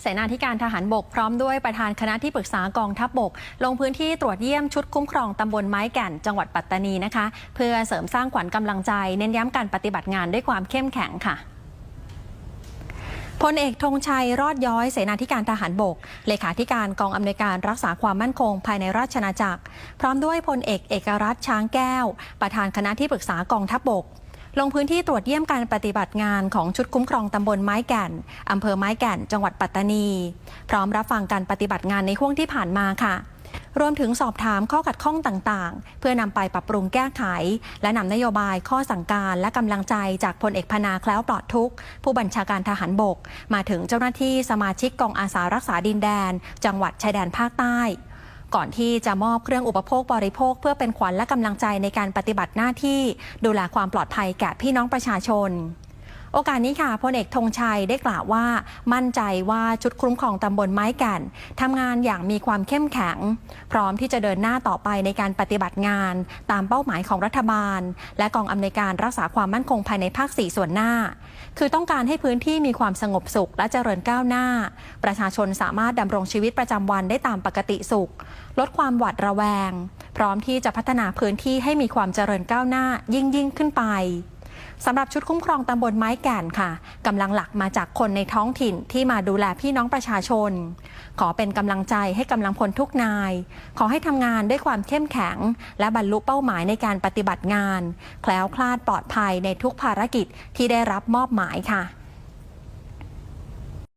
เสนาธิการทหารบกพร้อมด้วยประธานคณะที่ปรึกษากองทัพบก ลงพื้นที่ตรวจเยี่ยมชุดคุ้มครองตำบลไม้แก่นจังหวัดปัตตานีนะคะ เพื่อเสริมสร้างขวัญกำลังใจ เน้นย้ำการปฏิบัติงานด้วยความเข้มแข็งค่ะพลเอกธงชัยรอดย้อยเสนาธิการทหารบก เลขาธิการกองอำนวยการรักษาความมั่นคงภายในราชนาจักร พร้อมด้วยพลเอกเอกรัฐช้างแก้ว ประธานคณะที่ปรึกษากองทัพบก ลงพื้นที่ตรวจเยี่ยมการปฏิบัติงานของชุดคุ้มครองตำบลไม้แก่นอำเภอไม้แก่น จังหวัดปัตตานี พร้อมรับฟังการปฏิบัติงานในห่วงที่ผ่านมาค่ะ รวมถึงสอบถามข้อขัดข้องต่างๆ เพื่อนำไปปรับปรุงแก้ไข และนำนโยบายข้อสั่งการและกำลังใจจากพลเอกพนาแคล้วปลอดทุก ผู้บัญชาการทหารบก มาถึงเจ้าหน้าที่สมาชิกกองอาสารักษาดินแดน จังหวัดชายแดนภาคใต้ ก่อนที่จะมอบเครื่องอุปโภคบริโภค เพื่อเป็นขวัญและกำลังใจในการปฏิบัติหน้าที่ ดูแลความปลอดภัยแก่พี่น้องประชาชน โอกาสนี้ค่ะพลเอกธงชัยได้กล่าวว่า มั่นใจว่าชุดคุ้มครองตำบลไม้แก่นทำงานอย่างมีความเข้มแข็ง พร้อมที่จะเดินหน้าต่อไปในการปฏิบัติงาน ตามเป้าหมายของรัฐบาล และกองอำนวยการรักษาความมั่นคงภายในภาค 4 ส่วนหน้า คือต้องการให้พื้นที่มีความสงบสุขและเจริญก้าวหน้า ประชาชนสามารถดำรงชีวิตประจำวันได้ตามปกติสุข ลดความหวาดระแวง พร้อมที่จะพัฒนาพื้นที่ให้มีความเจริญก้าวหน้ายิ่งยิ่งขึ้นไป สำหรับชุดคุ้มครองตำบลไม้แก่นค่ะกำลังหลักมาจากคนในท้องถิ่นที่มาดูแลพี่น้องประชาชน ขอเป็นกำลังใจให้กำลังพลทุกนาย ขอให้ทำงานด้วยความเข้มแข็ง และบรรลุเป้าหมายในการปฏิบัติงาน แคล้วคลาดปลอดภัยในทุกภารกิจที่ได้รับมอบหมายค่ะ